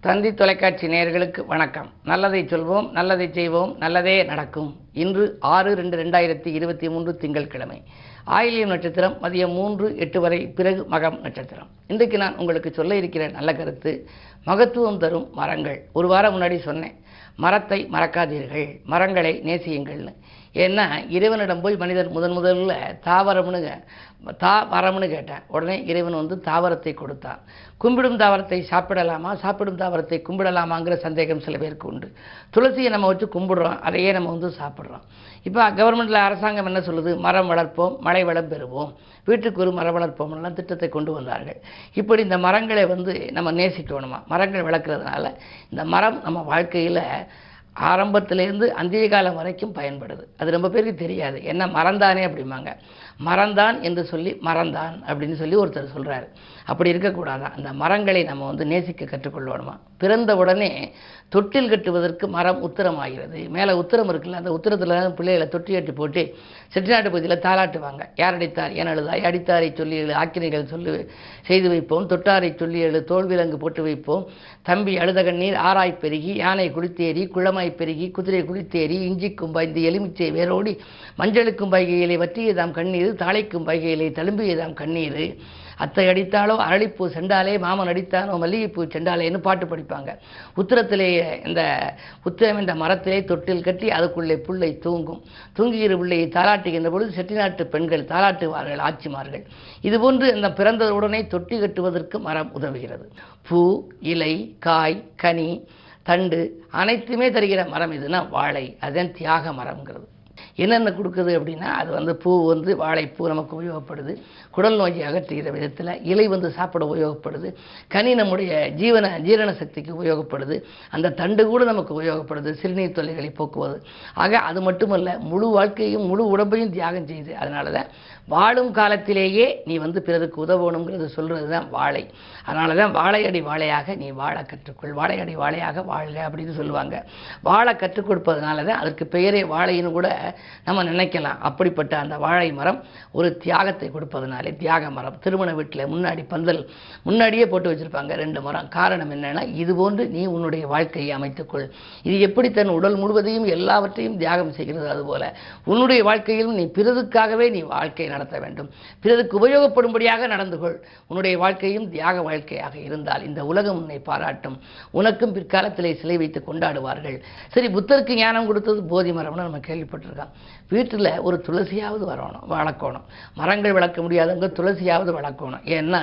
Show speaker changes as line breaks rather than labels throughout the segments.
தந்தி தொலைக்காட்சி நேயர்களுக்கு வணக்கம். நல்லதை சொல்வோம் நல்லதை செய்வோம் நல்லதே நடக்கும். இன்று ஆறு ரெண்டு ரெண்டாயிரத்தி இருபத்தி மூன்று திங்கட்கிழமை. ஆயிலியம் நட்சத்திரம் மதியம் மூன்று எட்டு வரை பிறகு மகம் நட்சத்திரம். இன்றைக்கு நான் உங்களுக்கு சொல்ல இருக்கிற நல்ல கருத்து மகத்துவம் தரும் மரங்கள். ஒரு வாரம் முன்னாடி சொன்னேன் மரத்தை மறக்காதீர்கள் மரங்களை நேசியுங்கள்னு. ஏன்னா இறைவனிடம் போய் மனிதன் முதன் முதல்ல தாவரம்னு தா மரம்னு கேட்டேன். உடனே இறைவன் வந்து தாவரத்தை கொடுத்தான். கும்பிடும் தாவரத்தை சாப்பிடலாமா? சாப்பிடும் தாவரத்தை கும்பிடலாமாங்கிற சந்தேகம் சில பேருக்கு உண்டு. துளசியை நம்ம வச்சு கும்பிடுறோம். அதையே நம்ம வந்து சாப்பிட்றோம். இப்போ கவர்மெண்ட்டில் அரசாங்கம் என்ன சொல்லுது? மரம் வளர்ப்போம் மழை வளம் பெறுவோம். வீட்டுக்கு ஒரு மரம் வளர்ப்போம் எல்லாம் திட்டத்தை கொண்டு வந்தார்கள். இப்படி இந்த மரங்களை வந்து நம்ம நேசிக்கணுமா? மரங்கள் வளர்க்குறதுனால இந்த மரம் நம்ம வாழ்க்கையில் ஆரம்பத்திலேருந்து அந்திய காலம் வரைக்கும் பயன்படுது. அது ரொம்ப பேருக்கு தெரியாது. என்ன மறந்தானே அப்படிம்பாங்க. மறந்தான் என்று சொல்லி மறந்தான் அப்படின்னு சொல்லி ஒருத்தர் சொல்கிறாரு அப்படி இருக்கக்கூடாதான் அந்த மரங்களை நம்ம வந்து நேசிக்க கற்றுக்கொள்ளணுமா? பிறந்த உடனே தொட்டில் கட்டுவதற்கு மரம் உத்தரமாகிறது. மேலே உத்தரம் இருக்குல்ல அந்த உத்தரத்தில் பிள்ளைகளை தொட்டி கட்டி போட்டு செட்டிநாட்டு பகுதியில் தாளாட்டுவாங்க. யார் அடித்தார்? ஏன் அழுதாய்? அடித்தாரை சொல்லி எழு ஆக்கினைகள் சொல்லி செய்து வைப்போம். தொட்டாரை சொல்லி எழு தோல்விலங்கு போட்டு வைப்போம். தம்பி அழுத கண்ணீர் ஆராய் பெருகி யானை குளித்தேறி குளமாய் பெருகி குதிரை குளித்தேறி இஞ்சிக்கும் பாய்ந்து எலுமிச்சை வேரோடி மஞ்சளுக்கும் பைகையிலே வற்றியதாம் கண்ணீர் தாளைக்கும் பைகையிலே தழும்பியதாம் கண்ணீர். அத்தை அடித்தாலோ அரளிப்பூ செண்டாலே மாமன் அடித்தானோ மல்லிகைப்பூ செண்டாலேன்னு பாட்டு படிப்பாங்க. உத்தரத்திலேயே இந்த உத்திரம் என்ற மரத்திலே தொட்டில் கட்டி அதுக்குள்ளே புள்ளை தூங்கும். தூங்குகிற பிள்ளையை தாளாட்டுகின்ற பொழுது செட்டிநாட்டு பெண்கள் தாளாட்டுவார்கள் ஆட்சிமார்கள். இதுபோன்று இந்த பிறந்தவுடனே தொட்டி கட்டுவதற்கு மரம் உதவுகிறது. பூ இலை காய் கனி தண்டு அனைத்துமே தருகிற மரம் எதுனா வாழை. அதுதான் தியாக மரம்ங்கிறது. என்னென்ன கொடுக்குது அப்படின்னா அது வந்து பூ வந்து வாழைப்பூ நமக்கு உபயோகப்படுது. குடல் நோயை அகற்றுகிற விதத்தில் இலை வந்து சாப்பிட உபயோகப்படுது. கனி நம்முடைய ஜீவன ஜீரண சக்திக்கு உபயோகப்படுது. அந்த தண்டு கூட நமக்கு உபயோகப்படுது. சிறுநீர் தொல்லைகளை போக்குவது. ஆக அது மட்டுமல்ல முழு வாழ்க்கையும் முழு உடம்பையும் தியாகம் செய்யுது அதனால தான் வாழும் காலத்திலேயே நீ வந்து பிறருக்கு உதவணுங்கிறது சொல்கிறது தான் வாழை. அதனால தான் வாழையடி வாழையாக நீ வாழ கற்றுக்கொள். வாழையடி வாழையாக வாழ்க அப்படின்னு சொல்லுவாங்க. வாழ கற்றுக் கொடுப்பதனால தான் அதற்கு பெயரே வாழைன்னு கூட நம்ம நினைக்கலாம். அப்படிப்பட்ட அந்த வாழை மரம் ஒரு தியாகத்தை கொடுப்பதனாலே தியாக மரம். திருமண வீட்டில் முன்னாடி பந்தல் முன்னாடியே போட்டு வச்சுருப்பாங்க ரெண்டு மரம். காரணம் என்னென்னா இது போன்று நீ உன்னுடைய வாழ்க்கையை அமைத்துக்கொள். இது எப்படி தன் உடல் முழுவதையும் எல்லாவற்றையும் தியாகம் செய்கிறது அதுபோல உன்னுடைய வாழ்க்கையிலும் நீ பிறதுக்காகவே நீ வாழ்க்கை நடத்த வேண்டும். பிறருக்கு உபயோகப்படும்படியாக நடந்து கொள். உன்னுடைய வாழ்க்கையும் தியாக வாழ்க்கையாக இருந்தால் இந்த உலகம் உன்னை பாராட்டும். உனக்கும் பிற்காலத்திலே சிலை வைத்து கொண்டாடுவார்கள். சரி புத்தருக்கு ஞானம் கொடுத்தது போதி மரம்னு நம்ம கேள்விப்பட்டிருக்கோம். வீட்டில் ஒரு துளசியாவது வரணும் வளர்க்கணும். மரங்கள் வளர்க்க முடியாதவங்க துளசியாவது வளர்க்கணும். ஏன்னா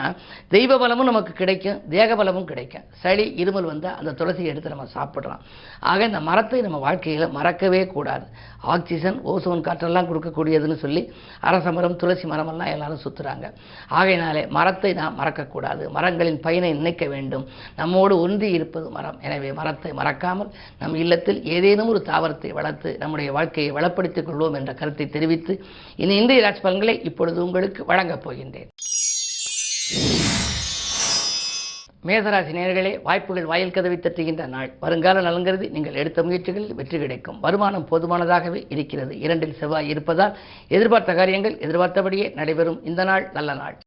தெய்வ பலமும் நமக்கு கிடைக்கும் தேக பலமும் கிடைக்கும். சளி இருமல் வந்தால் அந்த துளசியை எடுத்து நம்ம சாப்பிடலாம். ஆக இந்த மரத்தை நம்ம வாழ்க்கையில் மறக்கவே கூடாது. ஆக்சிஜன் ஓசோன் காற்றெல்லாம் கொடுக்கக்கூடியதுன்னு சொல்லி அரச மரம் துளசி மரமெல்லாம் எல்லாரும் சுற்றுறாங்க ஆகையினாலே மரத்தை நாம் மறக்கக்கூடாது. மரங்களின் பயனை நினைக்க வேண்டும். நம்மோடு ஒன்றி இருப்பது மரம். எனவே மரத்தை மறக்காமல் நம் இல்லத்தில் ஏதேனும் ஒரு தாவரத்தை வளர்த்து நம்முடைய வாழ்க்கையை பயன்படுத்திக் கொள்வோம் என்ற கருத்தை தெரிவித்து இனி இந்திய ராசி பலன்களை இப்பொழுது உங்களுக்கு வழங்கப் போகின்றேன். மேசராசி நேர்களே வாய்ப்புகள் வாயில் கதவை தட்டுகின்ற நாள். வருங்கால நலங்கிறது நீங்கள் எடுத்த முயற்சிகளில் வெற்றி கிடைக்கும். வருமானம் போதுமானதாகவே இருக்கிறது. இரண்டில் செவ்வாய் இருப்பதால் எதிர்பார்த்த காரியங்கள் எதிர்பார்த்தபடியே நடைபெறும். இந்த நாள் நல்ல நாள்.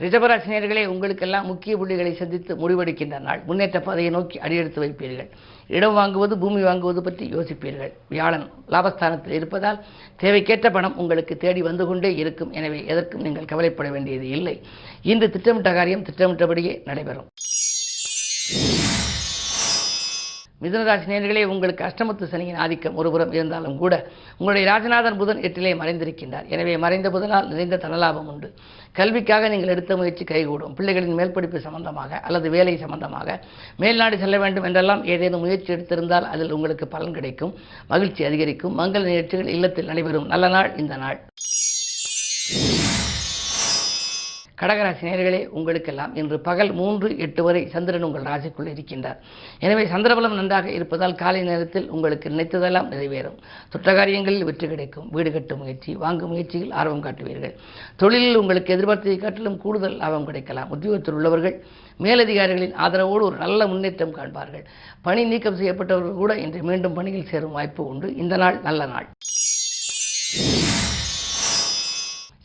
ரிஷபராசினியர்களே உங்களுக்கெல்லாம் முக்கிய புள்ளிகளை சந்தித்து முடிவெடுக்கின்ற நாள். முன்னேற்ற பாதையை நோக்கி அடியெடுத்து வைப்பீர்கள். இடம் வாங்குவது பூமி வாங்குவது பற்றி யோசிப்பீர்கள். வியாழன் லாபஸ்தானத்தில் இருப்பதால் தேவைக்கேற்ற பணம் உங்களுக்கு தேடி வந்து கொண்டே இருக்கும். எனவே எதற்கும் நீங்கள் கவலைப்பட வேண்டியது இல்லை. இன்று திட்டமிட்ட காரியம் திட்டமிட்டபடியே நடைபெறும். மிதுனராசி நேர்களே உங்களுக்கு அஷ்டமத்து சனியின் ஆதிக்கம் ஒருபுறம் இருந்தாலும் கூட உங்களுடைய ராஜநாதன் புதன் எட்டிலே மறைந்திருக்கின்றார். எனவே மறைந்த புதனால் நிறைந்த தனலாபம் உண்டு. கல்விக்காக நீங்கள் எடுத்த முயற்சி கைகூடும். பிள்ளைகளின் மேல்படிப்பு சம்பந்தமாக அல்லது வேலை சம்பந்தமாக மேல்நாடு செல்ல வேண்டும் என்றெல்லாம் ஏதேனும் முயற்சி எடுத்திருந்தால் அதில் உங்களுக்கு பலன் கிடைக்கும் மகிழ்ச்சி அதிகரிக்கும் மங்கள நிகழ்ச்சிகள் இல்லத்தில் நடைபெறும். நல்ல நாள் இந்த நாள். கடகராசி நேர்களே உங்களுக்கெல்லாம் இன்று பகல் மூன்று எட்டு வரை சந்திரன் உங்கள் ராசிக்குள் இருக்கின்றார். எனவே சந்திரபலம் நன்றாக இருப்பதால் காலை நேரத்தில் உங்களுக்கு நினைத்ததெல்லாம் நிறைவேறும். சுற்றகாரியங்களில் வெற்றி கிடைக்கும். வீடு கட்டும் முயற்சி வாங்கும் முயற்சியில் ஆர்வம் காட்டுவீர்கள். தொழிலில் உங்களுக்கு எதிர்பார்த்ததை காட்டிலும் கூடுதல் லாபம் கிடைக்கலாம். உத்தியோகத்தில் உள்ளவர்கள் மேலதிகாரிகளின் ஆதரவோடு ஒரு நல்ல முன்னேற்றம் காண்பார்கள். பணி நீக்கம் செய்யப்பட்டவர்கள் கூட இன்று மீண்டும் பணியில் சேரும் வாய்ப்பு உண்டு. இந்த நாள் நல்ல நாள்.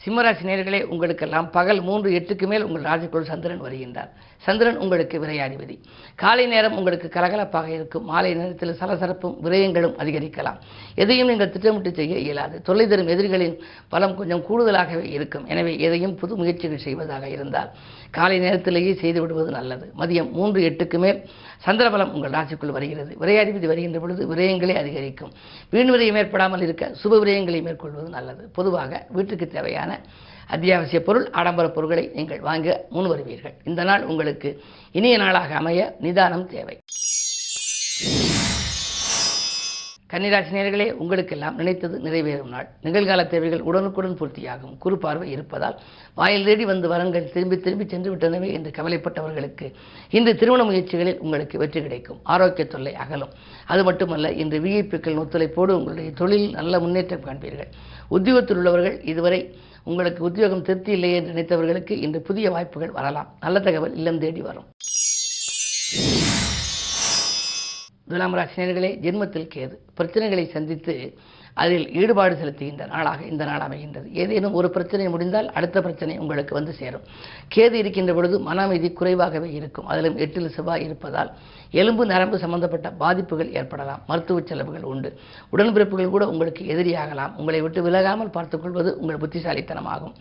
சிம்மராசி நேர்களே உங்களுக்கெல்லாம் பகல் மூன்று எட்டுக்கு மேல் உங்கள் ராசிக்குள் சந்திரன் வருகின்றார். சந்திரன் உங்களுக்கு விரையாதிபதி. காலை நேரம் உங்களுக்கு கலகலப்பாக இருக்கும். மாலை நேரத்தில் சலசலப்பும் விரயங்களும் அதிகரிக்கலாம். எதையும் நீங்கள் திட்டமிட்டு செய்ய இயலாது. தொல்லை தரும் எதிரிகளின் பலம் கொஞ்சம் கூடுதலாகவே இருக்கும். எனவே எதையும் புது முயற்சிகள் செய்வதாக இருந்தால் காலை நேரத்திலேயே செய்து விடுவது நல்லது. மதியம் மூன்று எட்டுக்கு மேல் சந்திரபலம் உங்கள் ராசிக்குள் வருகிறது. விரையாதிபதி வருகின்ற பொழுது விரயங்களே அதிகரிக்கும். வீண் விரயம் ஏற்படாமல் இருக்க சுப விரயங்களை மேற்கொள்வது நல்லது. பொதுவாக வீட்டுக்கு தேவையான அத்தியாவசிய பொருள் ஆடம்பர பொருட்களை நீங்கள் வாங்க முன் வருவீர்கள் இந்த நாள் உங்களுக்கு இனிய நாளாக அமைய நிதானம் தேவை. கன்னிராசினியர்களே உங்களுக்கெல்லாம் நினைத்தது நிறைவேறும் நாள். நிகழ்கால தேவைகள் உடனுக்குடன் பூர்த்தியாகும். குறு பார்வை இருப்பதால் வாயில் தேடி வந்து வரங்கள் திரும்பி திரும்பி சென்று விட்டனவே என்று கவலைப்பட்டவர்களுக்கு இன்று திருமண முயற்சிகளில் உங்களுக்கு வெற்றி கிடைக்கும். ஆரோக்கிய தொல்லை அகலும். அது மட்டுமல்ல இன்று விஐபிக்கள் ஒத்துழைப்போடு உங்களுடைய தொழிலில் நல்ல முன்னேற்றம் காண்பீர்கள். உத்தியோகத்தில் உள்ளவர்கள் இதுவரை உங்களுக்கு உத்தியோகம் திருப்தி இல்லை என்று நினைத்தவர்களுக்கு இன்று புதிய வாய்ப்புகள் வரலாம். நல்ல தகவல் இல்லம் தேடி வரும். துலாம் ராசினியர்களே ஜென்மத்தில் கேது. பிரச்சனைகளை சந்தித்து அதில் ஈடுபாடு செலுத்துகின்ற நாளாக இந்த நாள் அமைகின்றது. ஏதேனும் ஒரு பிரச்சனை முடிந்தால் அடுத்த பிரச்சனை உங்களுக்கு வந்து சேரும். கேது இருக்கின்ற பொழுது மன அமைதி குறைவாகவே இருக்கும். அதிலும் எட்டில் செவ்வாய் இருப்பதால் எலும்பு நரம்பு சம்பந்தப்பட்ட பாதிப்புகள் ஏற்படலாம். மருத்துவ செலவுகள் உண்டு. உடன்பிறப்புகள் கூட உங்களுக்கு எதிரியாகலாம். உங்களை விட்டு விலகாமல் பார்த்துக்கொள்வது உங்கள் புத்திசாலித்தனமாகும்.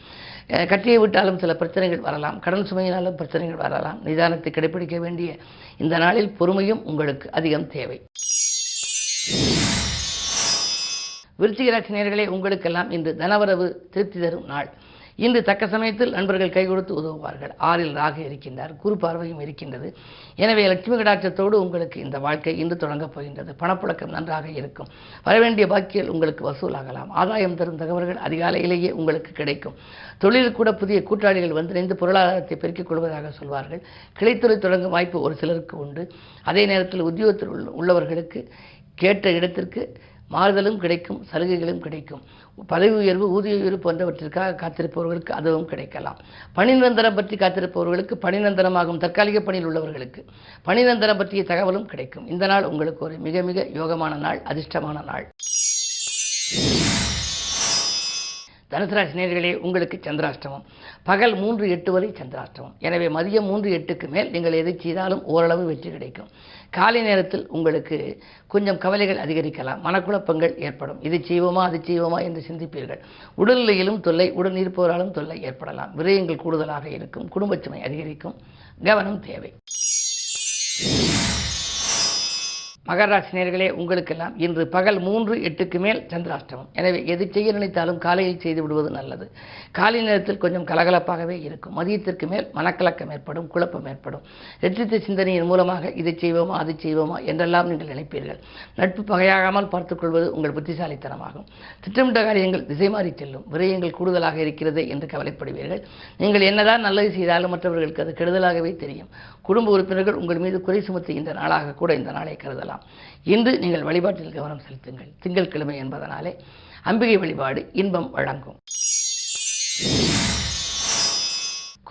கட்டியை விட்டாலும் சில பிரச்சனைகள் வரலாம். கடன் சுமையினாலும் பிரச்சனைகள் வரலாம். நிதானத்தை கடைபிடிக்க வேண்டிய இந்த நாளில் பொறுமையும் உங்களுக்கு அதிகம் தேவை. விருச்சிக ராசினியர்களே உங்களுக்கெல்லாம் இன்று தனவரவு திருப்தி தரும் நாள். இன்று தக்க சமயத்தில் நண்பர்கள் கை கொடுத்து உதவுவார்கள். ஆறில் ராக இருக்கின்றார் குரு பார்வையும் இருக்கின்றது. எனவே லட்சுமி கடாட்சத்தோடு உங்களுக்கு இந்த வாழ்க்கை இன்று தொடங்கப் போகின்றது. பணப்புழக்கம் நன்றாக இருக்கும். வரவேண்டிய பாக்கியல் உங்களுக்கு வசூலாகலாம். ஆதாயம் தரும் தகவல்கள் அதிகாலையிலேயே உங்களுக்கு கிடைக்கும். தொழிலில் கூட புதிய கூட்டாளிகள் வந்திணைந்து பொருளாதாரத்தை பெருக்கிக் கொள்வதாக சொல்வார்கள். கிளைத்துறை தொடங்கும் வாய்ப்பு ஒரு சிலருக்கு உண்டு. அதே நேரத்தில் உத்தியோகத்தில் உள்ள- உள்ளவர்களுக்கு கேட்ட இடத்திற்கு மாறுதலும் கிடைக்கும் சலுகைகளும் கிடைக்கும். பதவி உயர்வு ஊதிய உயர்வு போன்றவற்றிற்காக காத்திருப்பவர்களுக்கு அதுவும் கிடைக்கலாம். பணிநிரந்தரம் பற்றி காத்திருப்பவர்களுக்கு பணிநிரந்தரமாகும் தற்காலிக பணியில் உள்ளவர்களுக்கு பணிநிரந்தரம் பற்றிய தகவலும் கிடைக்கும். இந்த நாள் உங்களுக்கு ஒரு மிக மிக யோகமான நாள் அதிர்ஷ்டமான நாள். தனுசராசி நேர்களே உங்களுக்கு சந்திராஷ்டமம். பகல் மூன்று எட்டு வரை சந்திராஷ்டமம். எனவே மதியம் மூன்று எட்டுக்கு மேல் நீங்கள் எதை செய்தாலும் ஓரளவு வெற்றி கிடைக்கும். காலை நேரத்தில் உங்களுக்கு கொஞ்சம் கவலைகள் அதிகரிக்கலாம். மனக்குழப்பங்கள் ஏற்படும். இது செய்வோமா அது செய்வோமா என்று சிந்திப்பீர்கள். உடல்நிலையிலும் தொல்லை உடன் இருப்பவராலும் தொல்லை ஏற்படலாம். விரயங்கள் கூடுதலாக இருக்கும். குடும்பச்சுமை அதிகரிக்கும். கவனம் தேவை. மகர உங்களுக்கெல்லாம் இன்று பகல் மூன்று எட்டுக்கு மேல் சந்திராஷ்டமம். எனவே எது செய்ய நினைத்தாலும் காலையில் செய்து விடுவது நல்லது. காலை நேரத்தில் கொஞ்சம் கலகலப்பாகவே இருக்கும். மதியத்திற்கு மேல் மனக்கலக்கம் ஏற்படும் குழப்பம் ஏற்படும். வெற்றித்த சிந்தனையின் மூலமாக இதை செய்வோமா அதை செய்வோமா என்றெல்லாம் நீங்கள் நினைப்பீர்கள். நட்பு பகையாகாமல் பார்த்துக்கொள்வது உங்கள் புத்திசாலித்தனமாகும். திட்டமிட்ட காரியங்கள் திசை மாறி செல்லும். விரயங்கள் கூடுதலாக இருக்கிறது என்று கவலைப்படுவீர்கள். நீங்கள் என்னதான் நல்லது செய்தாலும் மற்றவர்களுக்கு அது கெடுதலாகவே தெரியும். குடும்ப உறுப்பினர்கள் உங்கள் மீது குறை சுமத்துகின்ற நாளாக கூட இந்த நாளை கருதலாம். இன்று நீங்கள் வழிபாட்டில் கவனம் செலுத்துங்கள். திங்கட்கிழமை என்பதனாலே அம்பிகை வழிபாடு இன்பம் வழங்கும்.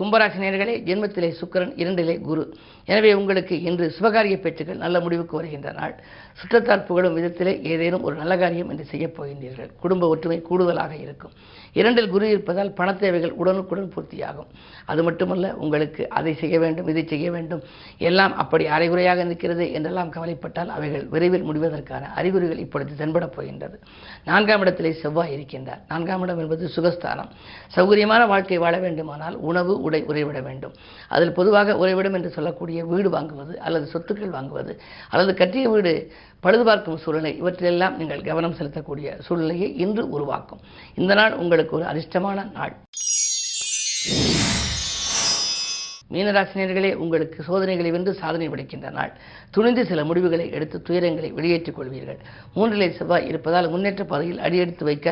கும்பராசி நேர்களே ஜென்மத்திலே சுக்கரன் இரண்டிலே குரு. எனவே உங்களுக்கு இன்று சுபகாரிய பேச்சுக்கள் நல்ல முடிவுக்கு வருகின்ற நாள். சுற்றத்தார் புகழும் விதத்திலே ஏதேனும் ஒரு நல்ல காரியம் என்று செய்யப் போகின்றீர்கள். குடும்ப ஒற்றுமை கூடுதலாக இருக்கும். இரண்டில் குரு இருப்பதால் பண தேவைகள் உடனுக்குடன் பூர்த்தியாகும். அது மட்டுமல்ல உங்களுக்கு அதை செய்ய வேண்டும் இதை செய்ய வேண்டும். எல்லாம் அப்படி அரைகுறையாக நிற்கிறது என்றெல்லாம் கவலைப்பட்டால் அவைகள் விரைவில் முடிவதற்கான அறிகுறிகள் இப்பொழுது தென்படப் போகின்றது. நான்காம் இடத்திலே செவ்வாய் இருக்கின்றார். நான்காம் இடம் என்பது சுகஸ்தானம். சௌகரியமான வாழ்க்கை வாழ வேண்டுமானால் உணவு உடை உறைவிட வேண்டும். அதில் பொதுவாக உறைவிடம் என்று சொல்லக்கூடிய வீடு வாங்குவது அல்லது சொத்துக்கள் வாங்குவது அல்லது கட்டிய வீடு பழுதுபார்க்கும் சூழ்நிலை இவற்றிலெல்லாம் நீங்கள் கவனம் செலுத்தக்கூடிய சூழ்நிலையை இன்று உருவாக்கும். இந்த நாள் உங்களுக்கு ஒரு அதிர்ஷ்டமான நாள். மீனராசினியர்களே உங்களுக்கு சோதனைகளை வென்று சாதனை படைக்கின்ற நாள். துணிந்து சில முடிவுகளை எடுத்து துயரங்களை வெளியேற்றிக் கொள்வீர்கள். மூன்றிலே செவ்வாய் இருப்பதால் முன்னேற்ற பாதையில் அடியெடுத்து வைக்க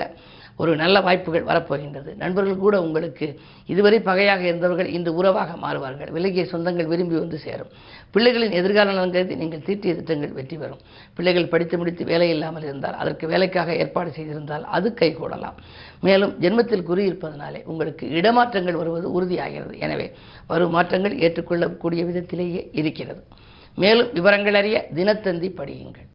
ஒரு நல்ல வாய்ப்புகள் வரப்போகின்றது. நண்பர்கள் கூட உங்களுக்கு இதுவரை பகையாக இருந்தவர்கள் இன்று உறவாக மாறுவார்கள். விலகிய சொந்தங்கள் விரும்பி வந்து சேரும். பிள்ளைகளின் எதிர்கால நலன்கிறது நீங்கள் தீட்டிய திட்டங்கள் வெற்றி பெறும். பிள்ளைகள் படித்து முடித்து வேலை இல்லாமல் இருந்தால் அதற்கு வேலைக்காக ஏற்பாடு செய்திருந்தால் அது கைகூடலாம். மேலும் ஜென்மத்தில் குறி இருப்பதனாலே உங்களுக்கு இடமாற்றங்கள் வருவது உறுதியாகிறது. எனவே வரும் மாற்றங்கள் ஏற்றுக்கொள்ளக்கூடிய விதத்திலேயே இருக்கிறது. மேலும் விவரங்கள் அறிய தினத்தந்தி படியுங்கள்.